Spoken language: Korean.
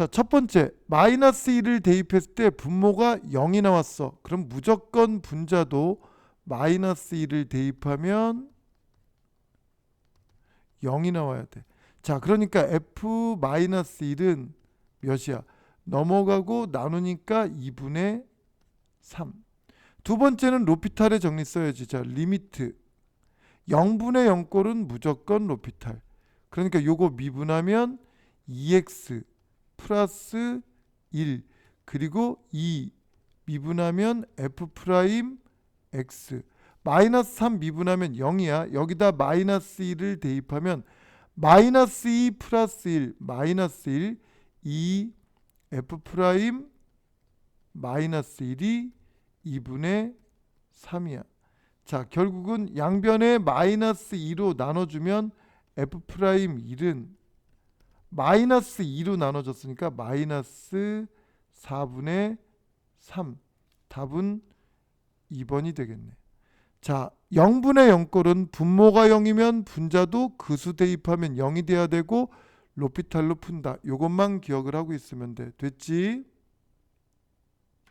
자, 첫 번째 마이너스 1을 대입했을 때 분모가 0이 나왔어. 그럼 무조건 분자도 마이너스 1을 대입하면 0이 나와야 돼. 자, 그러니까 f 마이너스 1은 몇이야? 넘어가고 나누니까 2분의 3. 두 번째는 로피탈의 정리 써야지. 자, 리미트 0분의 0꼴은 무조건 로피탈. 그러니까 요거 미분하면 2x 플러스 1 그리고 2 미분하면 f 프라임 x 마이너스 3 미분하면 0이야. 여기다 마이너스 1을 대입하면 마이너스 2 플러스 1 마이너스 1 2 f 프라임 마이너스 1이 2분의 3이야. 자, 결국은 양변에 마이너스 2로 나눠주면 f 프라임 1은 마이너스 2로 나눠졌으니까 마이너스 4분의 3 답은 2번이 되겠네. 자, 0분의 0꼴은 분모가 0이면 분자도 그수 대입하면 0이 돼야 되고 로피탈로 푼다. 요것만 기억을 하고 있으면 돼. 됐지?